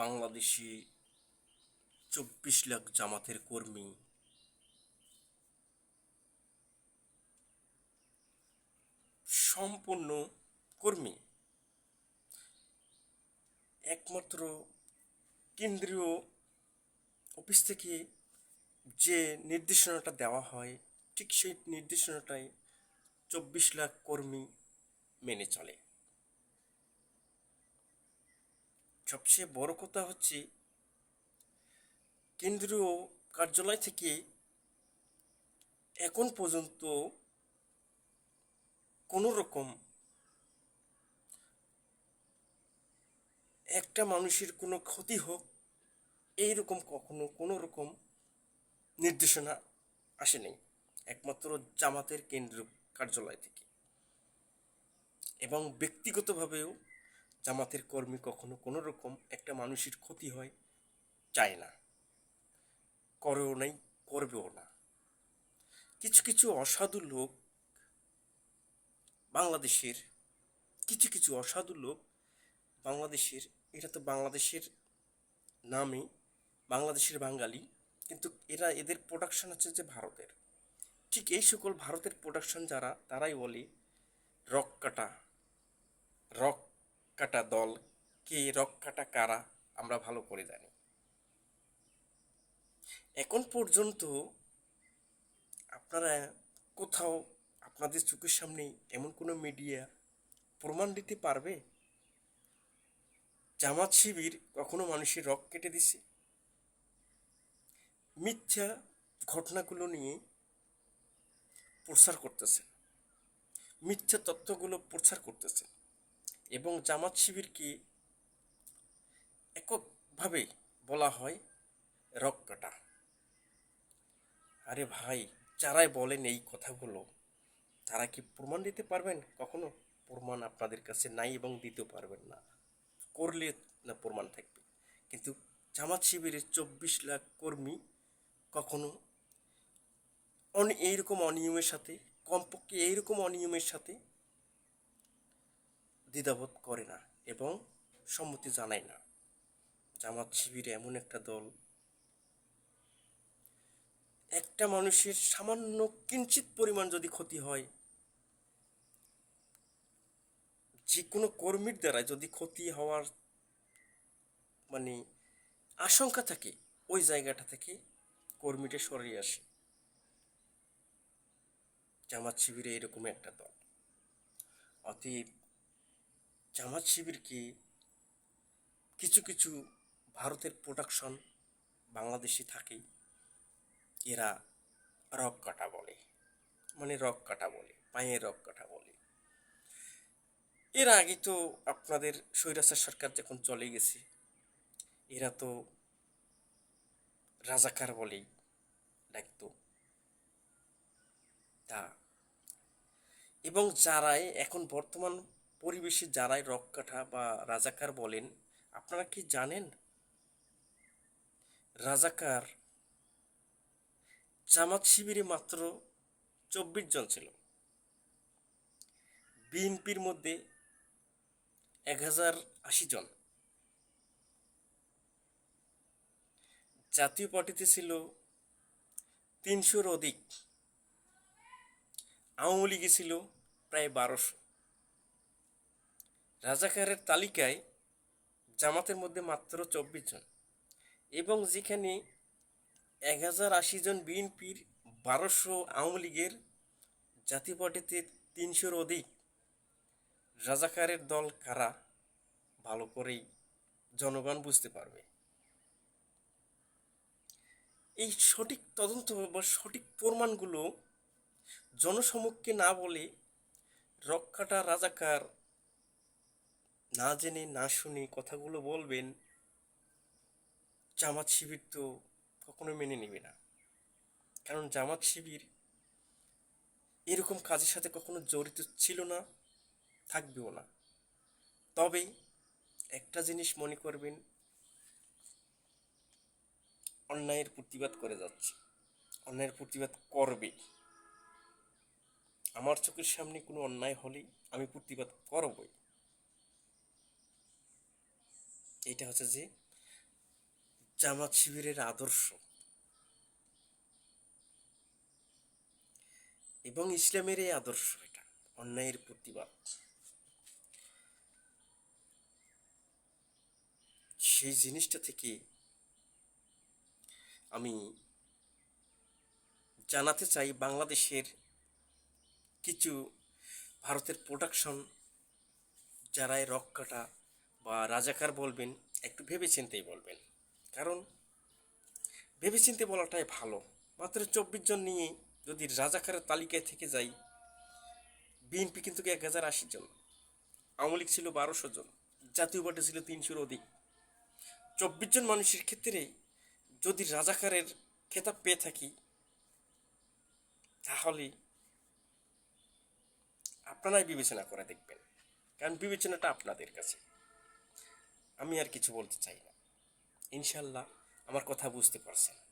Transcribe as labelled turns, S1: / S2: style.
S1: বাংলাদেশি চব্বিশ লাখ জামাতের কর্মী। সম্পূর্ণ কর্মী। একমাত্র কেন্দ্রীয় অফিস থেকে যে নির্দেশনাটা দেওয়া হয়, ঠিক সেই নির্দেশনাটাই চব্বিশ লাখ কর্মী মেনে চলে। সবচেয়ে বড় কথা হচ্ছে কেন্দ্রীয় কার্যালয় থেকে এখন পর্যন্ত কোনো রকম একটা মানুষের কোনো ক্ষতি হোক এই রকম কখনো কোনো রকম নির্দেশনা আসেনি, একমাত্র জামাতের কেন্দ্র কার্যালয় থেকে। এবং ব্যক্তিগতভাবেও জামাতের কর্মী কখনো কোনো রকম একটা মানুষের ক্ষতি হয়, চায় না। করেও নাই, করবেও না। কিছু কিছু অসাধু লোক বাংলাদেশের, কিছু কিছু অসাধু লোক বাংলাদেশের, এটা তো বাংলাদেশের নামে, বাংলাদেশের বাঙালি, কিন্তু এরা এদের প্রোডাকশন হচ্ছে যে ভারতের। ঠিক এই সকল ভারতের প্রোডাকশন যারা, তারাই বলে রক কাটা, রক কাটা দল, কে রক কাটা কারা, আমরা ভালো করে জানি। এখন পর্যন্ত আপনারা কোথাও আপনাদের চোখের সামনে এমন কোনো মিডিয়া প্রমাণ দিতে পারবে? জামাত শিবির কখনো মানুষের রক কেটে দিছে? মিথ্যা ঘটনাগুলো নিয়ে প্রচার করতেছে। মিথ্যা তথ্যগুলো প্রচার করতেছে। এবং জামাত শিবিরকে এককভাবে বলা হয় রক কাটা আরে ভাই, যারাই বলেন এই কথাগুলো, তারা কি প্রমাণ দিতে পারবেন? কখনো? প্রমাণ আপনাদের কাছে নাই এবং দিতে পারবেন না। করলে না প্রমাণ থাকবে। কিন্তু জামাত শিবিরের চব্বিশ লাখ কর্মী কখনো অন, এইরকম অনিয়মের সাথে, কমপক্ষে এইরকম অনিয়মের সাথে দ্বিধাবোধ করে না এবং সম্মতি জানায় না। জামাত শিবির এমন একটা দল। একটা মানুষের সামান্য কিঞ্চিত পরিমাণ যদি ক্ষতি হয় যে কোনো কর্মীর দ্বারা যদি ক্ষতি হওয়ার মানে আশঙ্কা থাকে, ওই জায়গাটা থেকে কর্মীটা সরিয়ে আসে। জামাত শিবিরে এরকম একটা দল। অতএব জামাত শিবিরকে কিছু কিছু ভারতের প্রোডাকশন বাংলাদেশে থাকে, এরা রক কাটা বলে মানে রক কাটা বলে পায়ের রক কাটা বলে। এর আগে তো আপনাদের স্বৈরাচার সরকার যখন চলে গেছে, এরা তো রাজাকার বলেই ডাকতো। তা, এবং যারাই এখন বর্তমান পরিবেশে যারাই রক কাঠা বা রাজাকার বলেন, আপনারা কি জানেন? রাজাকার জামাত শিবিরে মাত্র চব্বিশ জন ছিল। বিএনপির মধ্যে এক হাজার আশি জন। জাতীয় পার্টিতে ছিল তিনশোর অধিক। আওয়ামী লীগে ছিল প্রায় বারোশো। রাজাকারের তালিকায় জামাতের মধ্যে মাত্র চব্বিশ জন এবং যেখানে এক হাজার আশি জন বিএনপির বারোশো আওয়ামী লীগের জাতীয় পার্টিতে তিনশোর অধিক রাজাকারের দল কারা, ভালো করেই জনগণ বুঝতে পারবে। এই সঠিক তদন্ত বা সঠিক প্রমাণগুলো জনসমক্ষে না বলে রক্ষাটা রাজাকার না জেনে, না শুনে কথাগুলো বলবেন, জামাত শিবির তো কখনো মেনে নেবে না। কারণ জামাত শিবির এরকম কাজের সাথে কখনো জড়িত ছিল না, থাকবেও না। তবে একটা জিনিস মনে করবেন, অন্যায়ের প্রতিবাদ করে যাচ্ছে, অন্যায়ের প্রতিবাদ করবে। আমার চোখের সামনে কোনো অন্যায় হলেই আমি প্রতিবাদ করবই। এটা হচ্ছে যে জামাত শিবিরের আদর্শ। এবং ইসলামের এই আদর্শ এটা, অন্যায়ের প্রতিবাদ। সেই জিনিসটা থেকে আমি জানাতে চাই বাংলাদেশের কিছু ভারতের প্রোডাকশন যারা এই রক্ষাটা বা রাজাকার বলবেন, একটু ভেবেচিন্তেই বলবেন। কারণ ভেবেচিন্তে বলাটাই ভালো। মাত্র চব্বিশ জন নিয়ে যদি রাজাকারের তালিকায় থেকে যাই, বিএনপি কিন্তু এক হাজার আশি জন, আওয়ামী লীগ ছিল বারোশো জন, জাতীয় পার্টি ছিল তিনশোর অধিক। চব্বিশ জন মানুষের ক্ষেত্রে যদি রাজাকারের খেতাব পেয়ে থাকি, তাহলে আপনারাই বিবেচনা করে দেখবেন। কারণ বিবেচনাটা আপনাদের কাছে। আমি আর কিছু বলতে চাই না। ইনশাল্লাহ আমার কথা বুঝতে পারছেন।